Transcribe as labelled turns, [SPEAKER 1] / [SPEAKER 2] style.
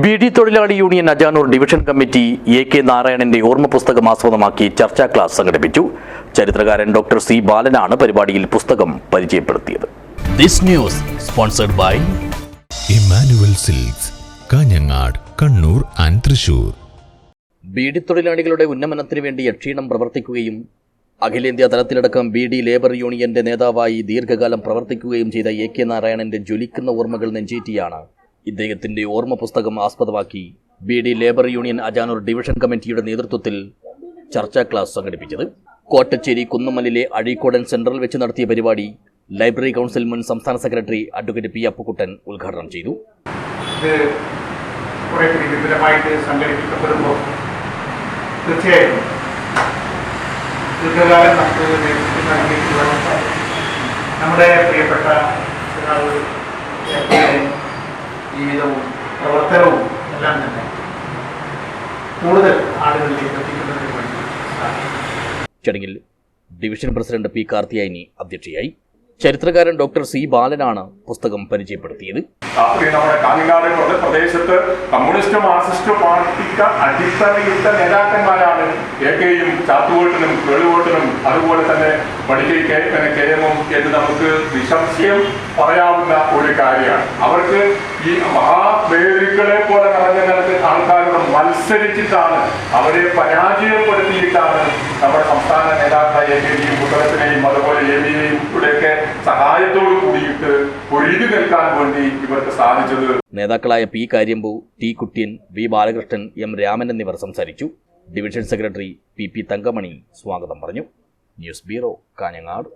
[SPEAKER 1] B D തൊഴിലാളി union Ajanur division committee A K നാരായണന്റെ ഓർമ്മ പുസ്തകം ആസ്പദമാക്കി ചർച്ചാ ക്ലാസ് സംഘടിപ്പിച്ചു. ചരിത്രകാരൻ ഡോക്ടർ സി ബാലനാണ് പരിപാടിയിൽ പുസ്തകം പരിചയപ്പെടുത്തിയത്. This news sponsored by
[SPEAKER 2] Emmanuel silks Kanhangad Kannur and Thrissur.
[SPEAKER 1] Beedi തൊഴിലാളികളുടെ ഉന്നമനത്തിന് വേണ്ടി അക്ഷീണം പ്രവർത്തിക്കുകയും അഖിലേന്ത്യാ തലത്തിലടക്കം ബി ഡി ലേബർ യൂണിയന്റെ നേതാവായി ദീർഘകാലം പ്രവർത്തിക്കുകയും ചെയ്ത എ കെ നാരായണന്റെ ജ്വലിക്കുന്ന ഓർമ്മകൾ നെഞ്ചേറ്റിയാണ് ഇദ്ദേഹത്തിന്റെ ഓർമ്മ പുസ്തകം ആസ്പദമാക്കി B D labour union Ajanur division കമ്മിറ്റിയുടെ നേതൃത്വത്തിൽ ചർച്ചാ ക്ലാസ് സംഘടിപ്പിച്ചത്. കോട്ടച്ചേരി കുന്നമലിലെ അഴീക്കോടൻ സെൻട്രൽ വെച്ച് നടത്തിയ പരിപാടി ലൈബ്രറി കൗൺസിൽ മുൻ സംസ്ഥാന സെക്രട്ടറി അഡ്വക്കേറ്റ് പി അപ്പുക്കുട്ടൻ ഉദ്ഘാടനം ചെയ്തു.
[SPEAKER 3] നമ്മുടെ പ്രിയപ്പെട്ട ജീവിതവും പ്രവർത്തനവും എല്ലാം തന്നെ കൂടുതൽ ആളുകളിലേക്ക് എത്തിക്കുന്നതിന് വേണ്ടി
[SPEAKER 1] ചടങ്ങിൽ ഡിവിഷൻ പ്രസിഡന്റ് പി കാർത്തിയായി അധ്യക്ഷയായി ചരിത്രകാരൻ ഡോക്ടർ സി ബാലനാണ് പുസ്തകം പരിചയപ്പെടുത്തിയത്.
[SPEAKER 4] നമ്മുടെ കാഞ്ഞങ്ങാട് പ്രദേ- പ്രദേശത്ത് കമ്മ്യൂണിസ്റ്റ് മാർക്സിസ്റ്റ് പാർട്ടിക്ക് അടിത്തറയിട്ട നേതാക്കന്മാരാണ് എ കെയും ചാത്തുവോട്ടിനും കേളുവോട്ടിനും അതുപോലെ തന്നെ മെഡിക്കൽ കെ കെ എന്ന് നമുക്ക് നിസംശയം പറയാവുന്ന ഒരു കാര്യമാണ്. അവർക്ക് ഈ മഹാവേദികളെ പോലെ നടന്ന നിലയ്ക്ക് ആൾക്കാരോട് മത്സരിച്ചിട്ടാണ് അവരെ പരാജയപ്പെടുത്തിയിട്ടാണ് നമ്മുടെ സംസ്ഥാന നേതാക്കളെ എ കെയും കുട്ടനത്തിനെയും അതുപോലെ എ ബിയെയും പൊരുതി നിൽക്കാൻ വേണ്ടി ഇവർക്ക് സാധിച്ചത്
[SPEAKER 1] നേതാക്കളായ P Karyambu T Kuttiyan V Balakrishnan M Raman എന്നിവർ സംസാരിച്ചു. Division secretary P P Thankamani സ്വാഗതം പറഞ്ഞു. News bureau Kanhangad.